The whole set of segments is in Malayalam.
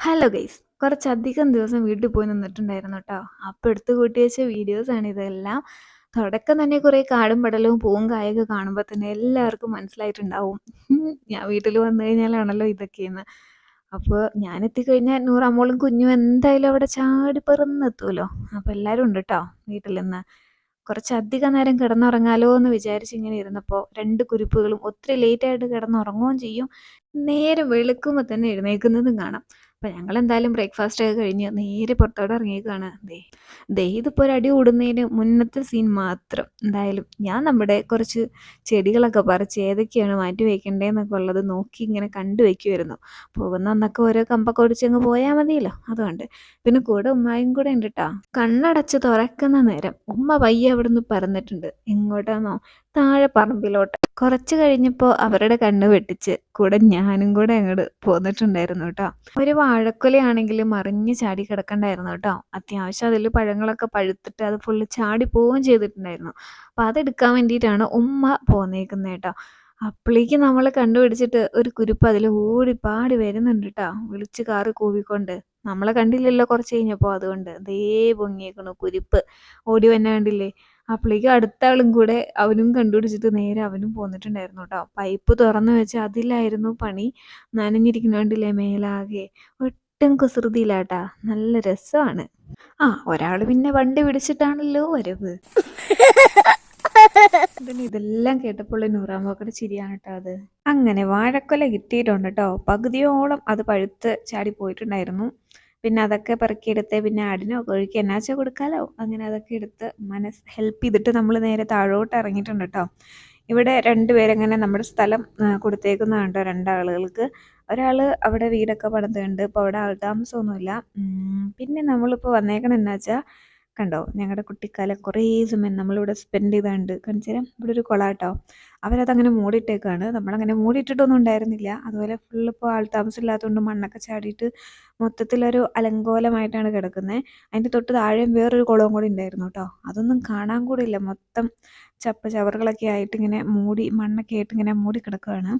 ഹലോ ഗൈസ് കുറച്ചധികം ദിവസം വീട്ടിൽ പോയി നിന്നിട്ടുണ്ടായിരുന്നു കേട്ടോ അപ്പോൾ എടുത്ത് കൂട്ടി വെച്ച വീഡിയോസാണ് ഇതെല്ലാം. തുടക്കം തന്നെ കുറേ കാടും പടലവും പൂവും കായൊക്കെ കാണുമ്പോൾ തന്നെ എല്ലാവർക്കും മനസ്സിലായിട്ടുണ്ടാവും. ഞാൻ വീട്ടിൽ വന്നു കഴിഞ്ഞാലാണല്ലോ ഇതൊക്കെയെന്ന്. അപ്പോൾ ഞാൻ എത്തിക്കഴിഞ്ഞാൽ നൂറ് അമ്മോളും കുഞ്ഞും എന്തായാലും അവിടെ ചാടി പറന്നെത്തുമല്ലോ അപ്പോൾ എല്ലാവരും ഉണ്ട് കേട്ടോ വീട്ടിൽ നിന്ന്. കുറച്ചധികം നേരം കിടന്നുറങ്ങാലോ എന്ന് വിചാരിച്ച് ഇങ്ങനെ ഇരുന്നപ്പോൾ രണ്ട് കുരുപ്പുകളും ഒത്തിരി ലേറ്റായിട്ട് കിടന്നുറങ്ങുകയും ചെയ്യും. നേരെ വെളുക്കുമ്പോൾ തന്നെ എഴുന്നേൽക്കുന്നതും കാണാം. അപ്പം ഞങ്ങൾ എന്തായാലും ബ്രേക്ക്ഫാസ്റ്റ് ഒക്കെ കഴിഞ്ഞ് നേരെ പുറത്തോട്ട് ഇറങ്ങിയേക്കാണ്. ദേ ദേ ഇതിപ്പോൾ ഒരു അടി ഓടുന്നതിന് മുന്നത്തെ സീൻ മാത്രം. എന്തായാലും ഞാൻ നമ്മുടെ കുറച്ച് ചെടികളൊക്കെ പറിച്ച് ഏതൊക്കെയാണ് മാറ്റി വയ്ക്കേണ്ടതെന്നൊക്കെ ഉള്ളത് നോക്കി ഇങ്ങനെ കണ്ടു വയ്ക്കുമായിരുന്നു പോകുന്ന അന്നൊക്കെ ഓരോ കമ്പൊക്കെ ഒടിച്ചങ്ങ് പോയാൽ മതിയല്ലോ അതുകൊണ്ട്. പിന്നെ കൂടെ ഉമ്മായും കൂടെ ഉണ്ട് കേട്ടോ കണ്ണടച്ച് തുറക്കുന്ന നേരം ഉമ്മ പയ്യെ നിന്ന് പറന്നിട്ടുണ്ട് എങ്ങോട്ടാന്നോ? താഴെ പറമ്പിലോട്ട്. കുറച്ചു കഴിഞ്ഞപ്പോൾ അവരുടെ കണ്ണ് വെട്ടിച്ച് കൂടെ ഞാനും കൂടെ അങ്ങോട്ട് പോന്നിട്ടുണ്ടായിരുന്നു കേട്ടോ. ഒരു വാഴക്കൊലയാണെങ്കിൽ മറിഞ്ഞ് ചാടി കിടക്കണ്ടായിരുന്നു കേട്ടോ. അത്യാവശ്യം അതിൽ പഴങ്ങളൊക്കെ പഴുത്തിട്ട് അത് ഫുള്ള് ചാടി പോവുകയും ചെയ്തിട്ടുണ്ടായിരുന്നു. അപ്പം അതെടുക്കാൻ വേണ്ടിയിട്ടാണ് ഉമ്മ പോന്നേക്കുന്നത് കേട്ടോ. അപ്പോഴേക്ക് നമ്മൾ കണ്ടുപിടിച്ചിട്ട് ഒരു കുരുപ്പ് അതിൽ ഓടിപ്പാടി പാടി വരുന്നുണ്ട് കേട്ടോ. വിളിച്ച് കാറ് കൂവിക്കൊണ്ട്. നമ്മളെ കണ്ടില്ലല്ലോ കുറച്ച് കഴിഞ്ഞപ്പോൾ അതുകൊണ്ട്. ദേ പൊങ്ങിയേക്കണു കുരിപ്പ്. ഓടി വന്നെ കണ്ടില്ലേ അപ്പോഴേക്കും അടുത്ത ആളും കൂടെ അവനും കണ്ടുപിടിച്ചിട്ട് നേരെ അവനും പോന്നിട്ടുണ്ടായിരുന്നു കേട്ടോ. പൈപ്പ് തുറന്നു വെച്ച് അതിലായിരുന്നു പണി നനഞ്ഞിരിക്കുന്നോണ്ടില്ലേ മേലാകെ. ഒട്ടും കുസൃതിയിലാട്ടാ നല്ല രസമാണ്. ആ ഒരാൾ പിന്നെ വണ്ടി പിടിച്ചിട്ടാണല്ലോ വരവ്. പിന്നെ ഇതെല്ലാം കേട്ടപ്പോൾ നൂറാമ്പോക്കടെ ചിരിയാണ് കേട്ടോ അത്. അങ്ങനെ വാഴക്കൊല കിട്ടിയിട്ടുണ്ട് കേട്ടോ. പകുതിയോളം അത് പഴുത്ത് ചാടി പോയിട്ടുണ്ടായിരുന്നു. പിന്നെ അതൊക്കെ പെറുക്കിയെടുത്ത് പിന്നെ ആടിനോ കോഴിക്ക് എന്നാച്ചാ കൊടുക്കാലോ. അങ്ങനെ അതൊക്കെ എടുത്ത് മനസ്സ് ഹെൽപ്പ് ചെയ്തിട്ട് നമ്മൾ നേരെ താഴോട്ട് ഇറങ്ങിയിട്ടുണ്ട് കേട്ടോ. ഇവിടെ രണ്ടുപേരങ്ങനെ നമ്മുടെ സ്ഥലം കൊടുത്തേക്കുന്നതുണ്ടോ രണ്ടാളുകൾക്ക് ഒരാൾ അവിടെ വീടൊക്കെ പണിതുണ്ട്. ഇപ്പോൾ അവിടെ ആൾ താമസമൊന്നുമില്ല. പിന്നെ നമ്മളിപ്പോൾ വന്നേക്കണം എന്നാ വെച്ചാൽ കണ്ടോ ഞങ്ങളുടെ കുട്ടിക്കാലം കുറേ സമയം നമ്മളിവിടെ സ്പെൻഡ് ചെയ്താണ്ട് കാണിച്ചാൽ ഇവിടെ ഒരു കുളം കേട്ടോ. അവരതങ്ങനെ മൂടിയിട്ടേക്കാണ്. നമ്മളങ്ങനെ മൂടിയിട്ടിട്ടൊന്നും ഉണ്ടായിരുന്നില്ല. അതുപോലെ ഫുള്ള് ഇപ്പോൾ ആൾ താമസമില്ലാത്തതുകൊണ്ട് മണ്ണൊക്കെ ചാടിയിട്ട് മൊത്തത്തിലൊരു അലങ്കോലമായിട്ടാണ് കിടക്കുന്നത് അതിന്റെ തൊട്ട് താഴെയും വേറൊരു കുളവും കൂടി ഉണ്ടായിരുന്നു കേട്ടോ. അതൊന്നും കാണാൻ കൂടിയില്ല. മൊത്തം ചപ്പ ചവറുകളൊക്കെ ആയിട്ട് ഇങ്ങനെ മൂടി മണ്ണൊക്കെ ആയിട്ട് ഇങ്ങനെ മൂടി കിടക്കുകയാണ്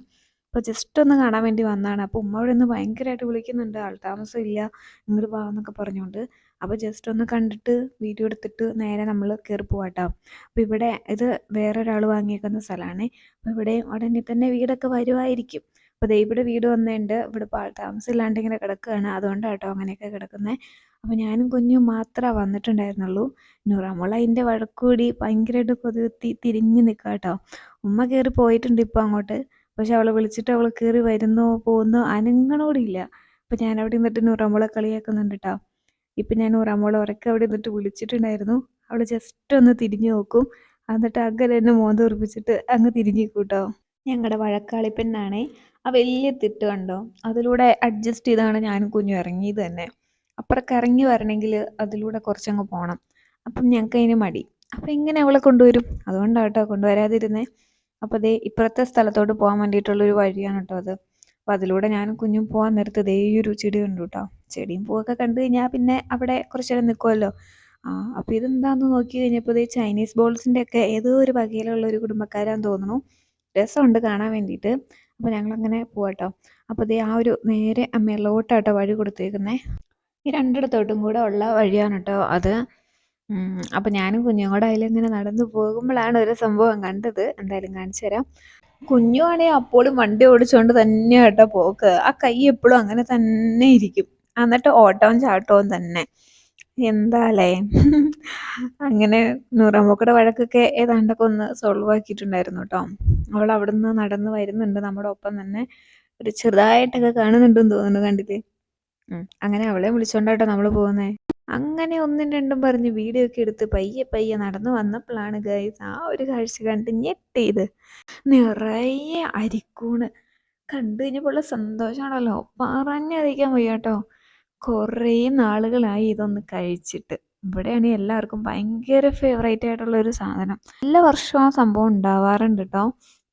അപ്പോൾ ജസ്റ്റ് ഒന്ന് കാണാൻ വേണ്ടി വന്നതാണ്. അപ്പോൾ ഉമ്മ അവിടെ നിന്ന് ഭയങ്കരമായിട്ട് വിളിക്കുന്നുണ്ട്. ആൾ താമസം ഇല്ല ഇങ്ങോട്ട് വാ എന്നൊക്കെ പറഞ്ഞുകൊണ്ട് അപ്പോൾ ജസ്റ്റ് ഒന്ന് കണ്ടിട്ട് വീഡിയോ എടുത്തിട്ട് നേരെ നമ്മൾ കയറി പോവാട്ടോ അപ്പോൾ ഇവിടെ ഇത് വേറൊരാൾ വാങ്ങിയേക്കുന്ന സ്ഥലമാണ്. അപ്പോൾ ഇവിടെ ഉടനെ തന്നെ വീടൊക്കെ വരുമായിരിക്കും അപ്പോൾ ഇവിടെ വീട് വന്നിട്ടുണ്ട് ഇവിടെ ആൾ താമസം ഇല്ലാണ്ട് ഇങ്ങനെ കിടക്കുകയാണ് അതുകൊണ്ടാണ് കേട്ടോ അങ്ങനെയൊക്കെ കിടക്കുന്നത് അപ്പോൾ ഞാനും കുഞ്ഞും മാത്രമേ വന്നിട്ടുണ്ടായിരുന്നുള്ളൂ. നൂറാമോൾ അതിന്റെ വഴക്കൂടി ഭയങ്കരമായിട്ട് കൊതുകുത്തി തിരിഞ്ഞ് നിൽക്കുക കേട്ടോ ഉമ്മ കയറി പോയിട്ടുണ്ട് ഇപ്പോൾ അങ്ങോട്ട്. പക്ഷെ അവളെ വിളിച്ചിട്ട് അവൾ കയറി വരുന്നോ പോകുന്നോ അനങ്ങണോടില്ല. അപ്പം ഞാൻ അവിടെ നിന്നിട്ട് നൂറാമോളെ കളിയാക്കുന്നുണ്ട് കേട്ടോ ഇപ്പം ഞാൻ നൂറാമോളെ ഉറക്കെ അവിടെ നിന്നിട്ട് വിളിച്ചിട്ടുണ്ടായിരുന്നു. അവൾ ജസ്റ്റ് ഒന്ന് തിരിഞ്ഞു നോക്കും. എന്നിട്ട് അകലെ എന്നെ മോന്ത ഉറപ്പിച്ചിട്ട് അങ്ങ് തിരിഞ്ഞു കൂട്ടോ ഞങ്ങളുടെ വഴക്കാളി പെണ്ണാണേ. ആ വലിയ തിട്ട് കണ്ടോ? അതിലൂടെ അഡ്ജസ്റ്റ് ചെയ്താണ് ഞാൻ കുഞ്ഞു ഇറങ്ങിയത് തന്നെ. അപ്പുറക്ക് ഇറങ്ങി വരണമെങ്കിൽ അതിലൂടെ കുറച്ചങ്ങ് പോകണം അപ്പം ഞങ്ങൾക്ക് അതിന് മടി. അപ്പം എങ്ങനെ അവളെ കൊണ്ടുവരും. അതുകൊണ്ടാട്ടോ കൊണ്ടുവരാതിരുന്നേ. അപ്പോൾ ദേ ഇപ്പുറത്തെ സ്ഥലത്തോട്ട് പോകാൻ വേണ്ടിയിട്ടുള്ളൊരു വഴിയാണ് കേട്ടോ അത്. അപ്പോൾ അതിലൂടെ ഞാനും കുഞ്ഞും പോകാൻ നേരത്ത് ദേ ഈ ഒരു ചെടി കണ്ടു കേട്ടോ. ചെടിയും പൂവൊക്കെ കണ്ടു കഴിഞ്ഞാൽ പിന്നെ അവിടെ കുറച്ച് നേരം നിൽക്കുമല്ലോ ആ അപ്പോൾ ഇതെന്താണെന്ന് നോക്കി കഴിഞ്ഞപ്പോൾ ദേ ചൈനീസ് ബോൾസിന്റെ ഒക്കെ ഏതോ ഒരു വകയിലുള്ള ഒരു കുടുംബക്കാരാന്ന് തോന്നുന്നു. രസമുണ്ട് കാണാൻ വേണ്ടിയിട്ട്. അപ്പോൾ ഞങ്ങളങ്ങനെ പോവാട്ടോ അപ്പോൾ ദേ ആ ഒരു നേരെ മേലോട്ടാട്ടോ വഴി കൊടുത്തേക്കുന്നേ. ഈ രണ്ടിടത്തോട്ടും കൂടെ ഉള്ള വഴിയാണ് കേട്ടോ അത്. ഉം, അപ്പോൾ ഞാനും കുഞ്ഞും കൂടെ അതിലിങ്ങനെ നടന്നു പോകുമ്പോഴാണ് ഒരു സംഭവം കണ്ടത്. എന്തായാലും കാണിച്ചു തരാം. കുഞ്ഞുവാണെങ്കിൽ അപ്പോഴും വണ്ടി ഓടിച്ചുകൊണ്ട് തന്നെ കേട്ടോ പോക്ക്. ആ കൈ എപ്പോഴും അങ്ങനെ തന്നെ ഇരിക്കും. എന്നിട്ട് ഓട്ടവും ചാട്ടവും തന്നെ. എന്താലേ? അങ്ങനെ നൂറാമ്പൂക്കടെ വഴക്കൊക്കെ ഏതാണ്ടൊക്കെ ഒന്ന് സോൾവ് ആക്കിയിട്ടുണ്ടായിരുന്നു കേട്ടോ. അവൾ അവിടെ നിന്ന് നടന്ന് വരുന്നുണ്ട്. നമ്മുടെ ഒപ്പം തന്നെ ഒരു ചെറുതായിട്ടൊക്കെ കാണുന്നുണ്ടെന്ന് തോന്നുന്നു കണ്ടില്ലേ. അങ്ങനെ അവളെ വിളിച്ചോണ്ടാട്ടോ നമ്മൾ പോകുന്നേ. അങ്ങനെ ഒന്നും രണ്ടും പറഞ്ഞ് വീഡിയോ ഒക്കെ എടുത്ത് പയ്യെ പയ്യെ നടന്നു വന്നപ്പോഴാണ് ഗൈസ് ആ ഒരു കാഴ്ച കണ്ട് ഞെട്ടിയത്. നിറയെ അരിക്കൂണ്. കണ്ടു കഴിഞ്ഞപ്പോൾ സന്തോഷമാണല്ലോ പറഞ്ഞറിയിക്കാൻ വയ്യ കേട്ടോ കുറേ നാളുകളായി ഇതൊന്ന് കഴിച്ചിട്ട്. ഇവിടെയാണ് എല്ലാവർക്കും ഭയങ്കര ഫേവറേറ്റ് ആയിട്ടുള്ള ഒരു സാധനം. എല്ലാ വർഷവും ആ സംഭവം ഉണ്ടാവാറുണ്ട് കേട്ടോ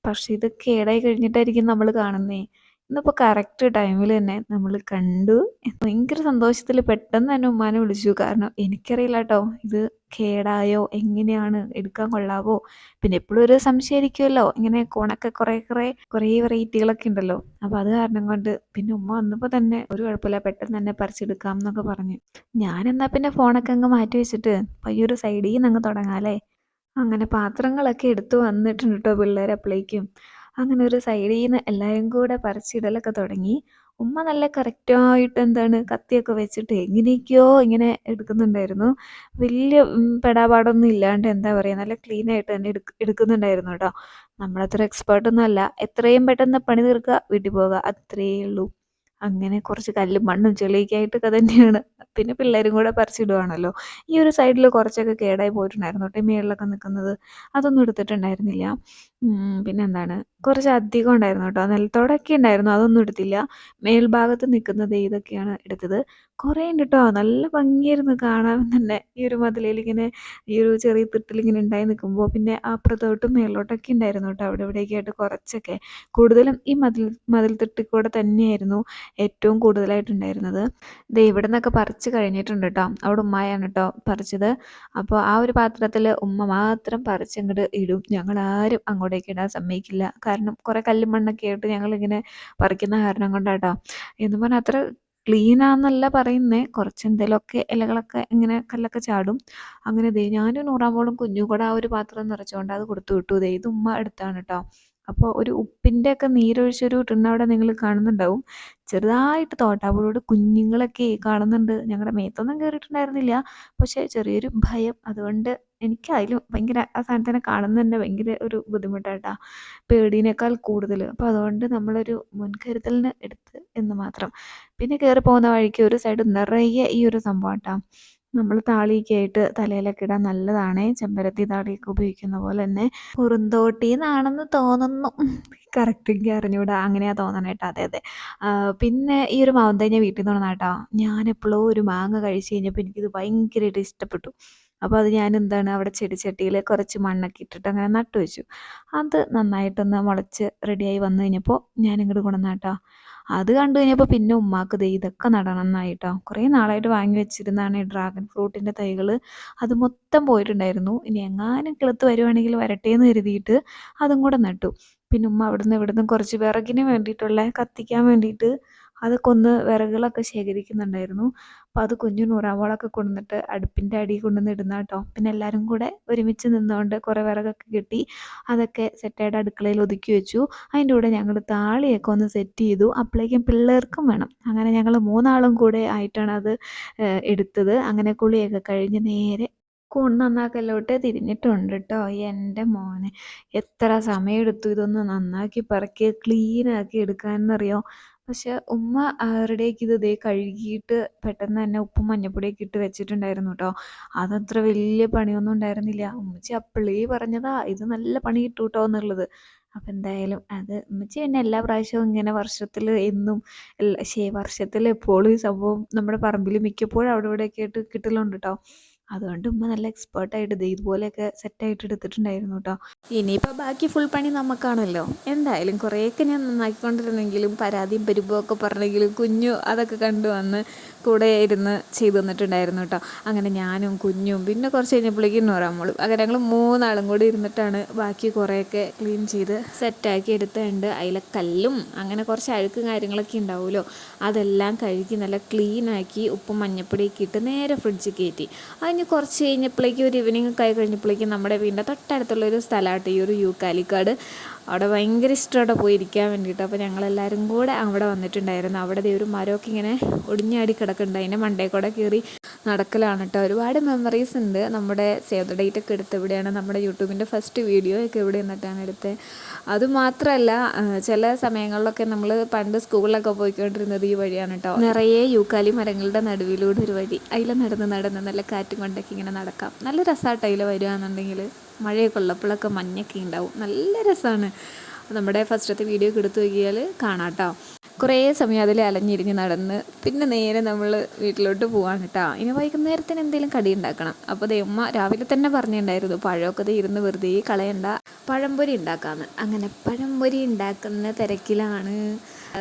പക്ഷെ ഇത് കേടായി കഴിഞ്ഞിട്ടായിരിക്കും നമ്മൾ കാണുന്നേ. ഇന്നിപ്പോൾ കറക്റ്റ് ടൈമിൽ തന്നെ നമ്മൾ കണ്ടു. ഭയങ്കര സന്തോഷത്തിൽ പെട്ടെന്ന് തന്നെ ഉമ്മാനെ വിളിച്ചു. കാരണം എനിക്കറിയില്ല കേട്ടോ ഇത് കേടായോ എങ്ങനെയാണ് എടുക്കാൻ കൊള്ളാവോ? പിന്നെ എപ്പോഴും ഒരു സംശയമായിരിക്കുമല്ലോ. ഇങ്ങനെ കോണൊക്കെ കുറേ കുറേ കുറേ വെറൈറ്റികളൊക്കെ ഉണ്ടല്ലോ. അപ്പോൾ അത് കാരണം കൊണ്ട് പിന്നെ ഉമ്മ വന്നപ്പോൾ തന്നെ ഒരു കുഴപ്പമില്ല പെട്ടെന്ന് തന്നെ പറിച്ചെടുക്കാം എന്നൊക്കെ പറഞ്ഞു. ഞാനെന്നാൽ പിന്നെ ഫോണൊക്കെ അങ്ങ് മാറ്റി വെച്ചിട്ട് പയ്യൊരു സൈഡിൽ നിന്ന് അങ്ങ് തുടങ്ങാമല്ലേ അങ്ങനെ പാത്രങ്ങളൊക്കെ എടുത്തു വന്നിട്ടുണ്ട് കേട്ടോ പിള്ളേർ അപ്പോഴേക്കും അങ്ങനെ ഒരു സൈഡിൽ നിന്ന് എല്ലാവരും കൂടെ പറിച്ചിടലൊക്കെ തുടങ്ങി. ഉമ്മ നല്ല കറക്റ്റായിട്ട് എന്താണ് കത്തിയൊക്കെ വെച്ചിട്ട് എങ്ങനെയൊക്കെയോ ഇങ്ങനെ എടുക്കുന്നുണ്ടായിരുന്നു. വലിയ പെടാപാടൊന്നും ഇല്ലാണ്ട് എന്താ പറയുക നല്ല ക്ലീൻ ആയിട്ട് തന്നെ എടുക്ക എടുക്കുന്നുണ്ടായിരുന്നു കേട്ടോ നമ്മളത്ര എക്സ്പേർട്ടൊന്നും അല്ല എത്രയും പെട്ടെന്ന് പണി തീർക്കുക വീട്ടിൽ പോകുക അത്രയേ ഉള്ളൂ. അങ്ങനെ കുറച്ച് കല്ലും മണ്ണും ചെളിയൊക്കെ ആയിട്ടൊക്കെ തന്നെയാണ്. പിന്നെ പിള്ളേരും കൂടെ പറിച്ചിടുവാണല്ലോ. ഈ ഒരു സൈഡിൽ കുറച്ചൊക്കെ കേടായി പോയിട്ടുണ്ടായിരുന്നു കേട്ടോ മേളിലൊക്കെ നിൽക്കുന്നത് അതൊന്നും എടുത്തിട്ടുണ്ടായിരുന്നില്ല. പിന്നെ എന്താണ്? കുറച്ച് അധികം ഉണ്ടായിരുന്നു കേട്ടോ. നിലത്തോടൊക്കെ ഉണ്ടായിരുന്നു. അതൊന്നും എടുത്തില്ല. മേൽഭാഗത്ത് നിൽക്കുന്നത് ഇതൊക്കെയാണ് എടുത്തത്. കുറേ ഉണ്ട് കേട്ടോ നല്ല ഭംഗിയായിരുന്നു കാണാൻ തന്നെ. ഈ ഒരു മതിലയിൽ ഇങ്ങനെ ഈ ഒരു ചെറിയ തിട്ടിൽ ഇങ്ങനെ ഉണ്ടായി നിൽക്കുമ്പോൾ പിന്നെ അപ്പുറത്തോട്ടും മേലോട്ടൊക്കെ ഉണ്ടായിരുന്നു കേട്ടോ അവിടെ ഇവിടെയൊക്കെ ആയിട്ട് കുറച്ചൊക്കെ. കൂടുതലും ഈ മതിൽ മതിൽ തിട്ടിൽ കൂടെ തന്നെയായിരുന്നു ഏറ്റവും കൂടുതലായിട്ടുണ്ടായിരുന്നത്. ഇത് ഇവിടെ നിന്നൊക്കെ പറിച്ച് കഴിഞ്ഞിട്ടുണ്ട് കേട്ടോ അവിടെ ഉമ്മയാണ് കേട്ടോ പറിച്ചത്. അപ്പോൾ ആ ഒരു പാത്രത്തിൽ ഉമ്മ മാത്രം പറിച്ചങ്ങോട്ട് ഇടും. ഞങ്ങളാരും അങ്ങോട്ടേക്ക് ഇടാൻ സമ്മതിക്കില്ല. കാരണം കുറേ കല്ലും മണ്ണൊക്കെ ആയിട്ട് ഞങ്ങളിങ്ങനെ പറിക്കുന്ന കാരണം കൊണ്ടാട്ടോ എന്ന് പറഞ്ഞാൽ അത്ര ക്ലീനാന്നല്ല പറയുന്നേ. കുറച്ച് എന്തെങ്കിലുമൊക്കെ ഇലകളൊക്കെ ഇങ്ങനെ കല്ലൊക്കെ ചാടും. അങ്ങനെ ദേ ഞാനും നൂറാമ്പോളും കുഞ്ഞു കൂടെ ആ ഒരു പാത്രം നിറച്ചുകൊണ്ട് അത് കൊടുത്തു വിട്ടു. ദേ ഇത് ഉമ്മ എടുത്താണ് കേട്ടോ അപ്പോൾ ഒരു ഉപ്പിന്റെ ഒക്കെ നീരൊഴിച്ചൊരു അവിടെ നിങ്ങൾ കാണുന്നുണ്ടാവും. ചെറുതായിട്ട് തോട്ടാപ്പുഴയോട് കുഞ്ഞുങ്ങളൊക്കെ കാണുന്നുണ്ട്. ഞങ്ങളുടെ മേത്തൊന്നും കയറിയിട്ടുണ്ടായിരുന്നില്ല പക്ഷേ ചെറിയൊരു ഭയം. അതുകൊണ്ട് എനിക്ക് അതിലും ഭയങ്കര ആ സാധനത്തിനെ കാണുന്ന തന്നെ ഭയങ്കര ഒരു ബുദ്ധിമുട്ടായിട്ടാ. പേടിനേക്കാൾ കൂടുതൽ. അപ്പോൾ അതുകൊണ്ട് നമ്മളൊരു മുൻകരുതലിന് എടുത്ത് എന്ന് മാത്രം. പിന്നെ കയറി പോകുന്ന വഴിക്ക് ഒരു സൈഡ് നിറയെ ഈ ഒരു സംഭവം കേട്ടോ നമ്മൾ താളിയൊക്കെ ആയിട്ട് തലയിലൊക്കെ ഇടാൻ നല്ലതാണ്. ചെമ്പരത്തി താളിയൊക്കെ ഉപയോഗിക്കുന്ന പോലെ തന്നെ കുറുന്തോട്ടിന്നാണെന്ന് തോന്നുന്നു. കറക്റ്റ് എനിക്ക് അറിഞ്ഞൂടാ. അങ്ങനെയാ തോന്നണേ അതെ അതെ. പിന്നെ ഈ ഒരു മാവന്തേങ്ങ വീട്ടിൽ നിന്ന് തോന്നണം കേട്ടോ ഞാൻ ഒരു മാങ്ങ കഴിച്ചു കഴിഞ്ഞപ്പോൾ എനിക്കിത് ഭയങ്കരമായിട്ട് ഇഷ്ടപ്പെട്ടു. അപ്പോൾ അത് ഞാൻ എന്താണ് അവിടെ ചെടിച്ചട്ടിയിൽ കുറച്ച് മണ്ണൊക്കെ ഇട്ടിട്ട് അങ്ങനെ നട്ടു വെച്ചു അത് നന്നായിട്ടൊന്ന് മുളച്ച് റെഡിയായി വന്നു കഴിഞ്ഞപ്പോൾ ഞാൻ ഇങ്ങോട്ട് കൊണ്ടുവന്നാട്ടോ. അത് കണ്ടു കഴിഞ്ഞപ്പോൾ പിന്നെ ഉമ്മാക്ക് ദേ ഇതൊക്കെ നടണം എന്നായിട്ടോ കുറേ നാളായിട്ട് വാങ്ങി വെച്ചിരുന്നതാണ് ഈ ഡ്രാഗൺ ഫ്രൂട്ടിന്റെ തൈകൾ അത് മൊത്തം പോയിട്ടുണ്ടായിരുന്നു. ഇനി എങ്ങാനും കിളുത്ത് വരുവാണെങ്കിൽ വരട്ടെ എന്ന് കരുതിയിട്ട് അതും കൂടെ നട്ടു. പിന്നെ ഉമ്മ അവിടുന്ന് ഇവിടുന്ന് കുറച്ച് വിറകിന് വേണ്ടിയിട്ടുള്ള കത്തിക്കാൻ വേണ്ടിയിട്ട് അതൊക്കെ ഒന്ന് വിറകുകളൊക്കെ ശേഖരിക്കുന്നുണ്ടായിരുന്നു. അപ്പോൾ അത് കുഞ്ഞു നൂറാമോളൊക്കെ കൊണ്ടുവന്നിട്ട് അടുപ്പിന്റെ അടിയിൽ കൊണ്ടുവന്ന് ഇടുന്ന കേട്ടോ. പിന്നെ എല്ലാവരും കൂടെ ഒരുമിച്ച് നിന്നുകൊണ്ട് കുറേ വിറകൊക്കെ കിട്ടി. അതൊക്കെ സെറ്റായിട്ട് അടുക്കളയിൽ ഒതുക്കി വെച്ചു. അതിന്റെ കൂടെ ഞങ്ങൾ താളിയൊക്കെ ഒന്ന് സെറ്റ് ചെയ്തു. അപ്പോഴേക്കും പിള്ളേർക്കും വേണം. അങ്ങനെ ഞങ്ങൾ മൂന്നാളും കൂടെ ആയിട്ടാണ് അത് എടുത്തത്. അങ്ങനെ കുളിയൊക്കെ കഴിഞ്ഞ് നേരെ കൂൺ നന്നാക്കലോട്ട് തിരിഞ്ഞിട്ടുണ്ട് കേട്ടോ. എന്റെ മോനെ എത്ര സമയമെടുത്തു ഇതൊന്ന് നന്നാക്കി പറക്കി ക്ലീനാക്കി എടുക്കാനെന്നറിയോ? പക്ഷെ ഉമ്മ റെഡിയാക്കി ഇത് ദേ കഴുകിയിട്ട് പെട്ടെന്ന് തന്നെ ഉപ്പും മഞ്ഞപ്പൊടിയൊക്കെ ഇട്ട് വെച്ചിട്ടുണ്ടായിരുന്നു കേട്ടോ അതത്ര വലിയ പണിയൊന്നും ഉണ്ടായിരുന്നില്ല. ഉമ്മച്ചി അപ്പളേ പറഞ്ഞതാ ഇത് നല്ല പണി കിട്ടും കേട്ടോ എന്നുള്ളത്. അപ്പം എന്തായാലും അത് ഉമ്മച്ചി പിന്നെ എല്ലാ പ്രാവശ്യവും ഇങ്ങനെ വർഷത്തിൽ എന്നും ശേ വർഷത്തിൽ എപ്പോഴും ഈ സംഭവം നമ്മുടെ പറമ്പിൽ മിക്കപ്പോഴും അവിടെ ഇവിടെയൊക്കെ ആയിട്ട് കിട്ടലുണ്ട് കേട്ടോ അതുകൊണ്ട് ഉമ്മ നല്ല എക്സ്പേർട്ടായിട്ട് ഇത് ഇതുപോലെയൊക്കെ സെറ്റ് സെറ്റായിട്ട് എടുത്തിട്ടുണ്ടായിരുന്നു കേട്ടോ ഇനിയിപ്പോൾ ബാക്കി ഫുൾ പണി നമുക്കാണല്ലോ എന്തായാലും കുറേയൊക്കെ ഞാൻ നന്നാക്കിക്കൊണ്ടിരുന്നെങ്കിലും പരാതിയും പരിഭവം ഒക്കെ പറഞ്ഞെങ്കിലും കുഞ്ഞു അതൊക്കെ കണ്ടു വന്ന് കൂടെ ഇരുന്ന് ചെയ്തു തന്നിട്ടുണ്ടായിരുന്നു കേട്ടോ അങ്ങനെ ഞാനും കുഞ്ഞും പിന്നെ കുറച്ച് കഴിഞ്ഞപ്പോഴേക്കും നൂറാമോളും അങ്ങനെ ഞങ്ങൾ മൂന്നാളും കൂടി ഇരുന്നിട്ടാണ് ബാക്കി കുറേയൊക്കെ ക്ലീൻ ചെയ്ത് സെറ്റാക്കി എടുത്തുണ്ട്. അതിലെ കല്ലും അങ്ങനെ കുറച്ച് അഴുക്കും കാര്യങ്ങളൊക്കെ ഉണ്ടാവുമല്ലോ. അതെല്ലാം കഴുകി നല്ല ക്ലീനാക്കി ഉപ്പും മഞ്ഞപ്പൊടിയൊക്കെ ഇട്ട് നേരെ ഫ്രിഡ്ജിൽ കയറ്റി അതിന് കുറച്ച് കഴിഞ്ഞപ്പോഴേക്കും ഒരു ഈവനിങ് ഒക്കെ ആയി കഴിഞ്ഞപ്പോഴേക്കും നമ്മുടെ വീടിന്റെ തൊട്ടടുത്തുള്ള ഒരു സ്ഥലമായിട്ട് ഈ ഒരു യൂക്കാലിക്കാട്. അവിടെ ഭയങ്കര ഇഷ്ടം അവിടെ പോയിരിക്കാൻ വേണ്ടിയിട്ട്. അപ്പോൾ ഞങ്ങളെല്ലാവരും കൂടെ അവിടെ വന്നിട്ടുണ്ടായിരുന്നു. അവിടെ ഒരു മരമൊക്കെ ഇങ്ങനെ ഒടിഞ്ഞാടി കിടക്കുന്നുണ്ട്. അതിന്റെ മണ്ടേ കൂടെ കയറി നടക്കലാണ് കേട്ടോ. ഒരുപാട് മെമ്മറീസ് ഉണ്ട്. നമ്മുടെ സേവ് ഡേറ്റ് ഒക്കെ എടുത്ത് ഇവിടെയാണ്. നമ്മുടെ യൂട്യൂബിന്റെ ഫസ്റ്റ് വീഡിയോ ഒക്കെ ഇവിടെ നിന്നിട്ടാണ് എടുത്തത് അതുമാത്രമല്ല ചില സമയങ്ങളിലൊക്കെ നമ്മൾ പണ്ട് സ്കൂളിലൊക്കെ പോയിക്കൊണ്ടിരുന്നത് ഈ വഴിയാണ് കേട്ടോ. നിറയെ യൂക്കാലി മരങ്ങളുടെ നടുവിലൂടെ ഒരു വഴി. അതിൽ നടന്ന് നടന്ന് നല്ല കാറ്റും കൊണ്ടൊക്കെ ഇങ്ങനെ നടക്കാം. നല്ല രസമായിട്ട് അതിൽ വരികയാണെന്നുണ്ടെങ്കിൽ മഴയൊക്കെ ഉള്ളപ്പോഴൊക്കെ മഞ്ഞൊക്കെ ഉണ്ടാവും. നല്ല രസമാണ്. നമ്മുടെ ഫസ്റ്റത്തെ വീഡിയോ ഒക്കെ എടുത്തു നോക്കിയാൽ കാണാം കേട്ടോ കുറേ സമയം അതിൽ അലഞ്ഞിരിഞ്ഞ് നടന്ന് പിന്നെ നേരെ നമ്മൾ വീട്ടിലോട്ട് പോവാണ് കേട്ടോ ഇനി വൈകുന്നേരത്തിന് എന്തെങ്കിലും കടി ഉണ്ടാക്കണം. അപ്പോൾ ഉമ്മ രാവിലെ തന്നെ പറഞ്ഞിട്ടുണ്ടായിരുന്നു പഴമൊക്കെ ദേ ഇരുന്ന് വെറുതെ കളയണ്ട. പഴംപൊരി ഉണ്ടാക്കാമെന്ന് അങ്ങനെ പഴംപൊരി ഉണ്ടാക്കുന്ന തിരക്കിലാണ്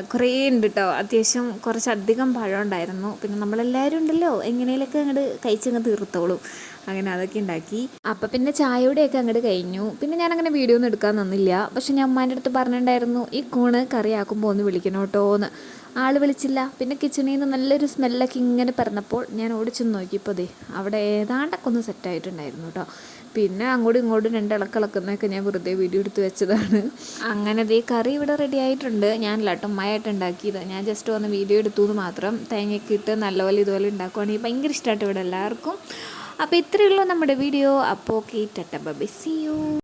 കുറേ ഉണ്ട് കേട്ടോ അത്യാവശ്യം കുറച്ചധികം പഴം ഉണ്ടായിരുന്നു. പിന്നെ നമ്മളെല്ലാവരും ഉണ്ടല്ലോ എങ്ങനെയൊക്കെ അങ്ങോട്ട് കഴിച്ചങ്ങ് തീർത്തോളും. അങ്ങനെ അതൊക്കെ ഉണ്ടാക്കി. അപ്പം പിന്നെ ചായയുടെയൊക്കെ അങ്ങോട്ട് കഴിഞ്ഞു. പിന്നെ ഞാൻ അങ്ങനെ വീഡിയോ ഒന്നും എടുക്കാൻ നിന്നില്ല. പക്ഷെ ഞാൻ അമ്മാന്റെ അടുത്ത് പറഞ്ഞിട്ടുണ്ടായിരുന്നു ഈ കൂണ് കറിയാക്കുമ്പോൾ ഒന്ന് വിളിക്കണം കേട്ടോ എന്ന് ആൾ വിളിച്ചില്ല. പിന്നെ കിച്ചണിൽ നിന്ന് നല്ലൊരു സ്മെല്ലൊക്കെ ഇങ്ങനെ പറഞ്ഞപ്പോൾ ഞാൻ ഓടിച്ചെന്ന് നോക്കിയപ്പോൾ ദേ അവിടെ ഏതാണ്ടൊക്കെ ഒന്ന് സെറ്റായിട്ടുണ്ടായിരുന്നു കേട്ടോ പിന്നെ അങ്ങോട്ടും ഇങ്ങോട്ടും രണ്ട് ഇളക്കിളക്കുന്നതൊക്കെ ഞാൻ വെറുതെ വീഡിയോ എടുത്ത് വെച്ചതാണ്. അങ്ങനെ ദേ കറി ഇവിടെ റെഡി ആയിട്ടുണ്ട്. ഞാൻ ലട്ടമ്മയായിട്ട് ഉണ്ടാക്കിയത്. ഞാൻ ജസ്റ്റ് വന്ന് വീഡിയോ എടുത്തു എന്ന് മാത്രം. തേങ്ങയൊക്കെ ഇട്ട് നല്ലപോലെ ഇതുപോലെ ഉണ്ടാക്കുവാണെങ്കിൽ ഭയങ്കര ഇഷ്ടമായിട്ട് ഇവിടെ എല്ലാവർക്കും. അപ്പോൾ ഇത്രയേ ഉള്ളൂ നമ്മുടെ വീഡിയോ അപ്പോൾ ഓക്കെ ടട്ട ബൈ യു